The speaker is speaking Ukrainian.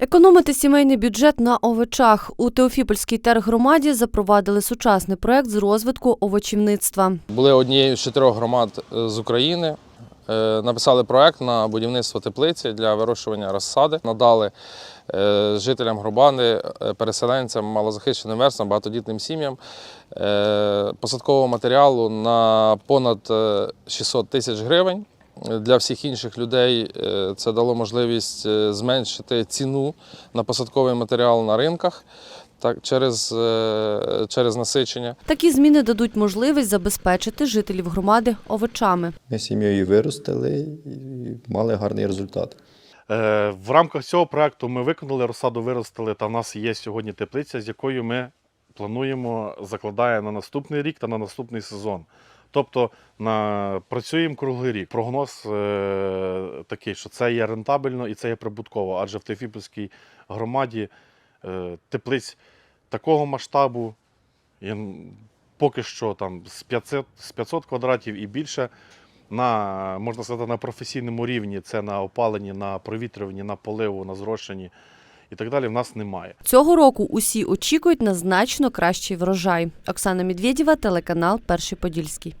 Економити сімейний бюджет на овочах у Теофіпольській тергромаді запровадили сучасний проект з розвитку овочівництва. Були однією з чотирьох громад е, з України. Е, Написали проект на будівництво теплиці для вирощування розсади. Надали е, жителям громади, е, переселенцям, малозахищеним верствам, багатодітним сім'ям посадкового матеріалу на понад е, 600 тисяч гривень. Для всіх інших людей е, це дало можливість е, зменшити ціну на посадковий матеріал на ринках так, через, е, через насичення. Такі зміни дадуть можливість забезпечити жителів громади овочами. Ми сім'єю виростили і мали гарний результат. В рамках цього проекту ми виконали розсаду, виростили, та в нас є сьогодні теплиця, з якою ми плануємо, закладає на наступний рік та на наступний сезон. Тобто на, працюємо круглий рік. Прогноз е, такий, що це є рентабельно і це є прибутково, адже в Тефіпольській громаді е, теплиць такого масштабу, є, поки що там з 500, з 500 квадратів і більше, на, можна сказати, на професійному рівні, це на опаленні, на провітрюванні, на поливу, на зрошенні і так далі, в нас немає. Цього року усі очікують на значно кращий врожай. Оксана Медведєва, телеканал Перший Подільський.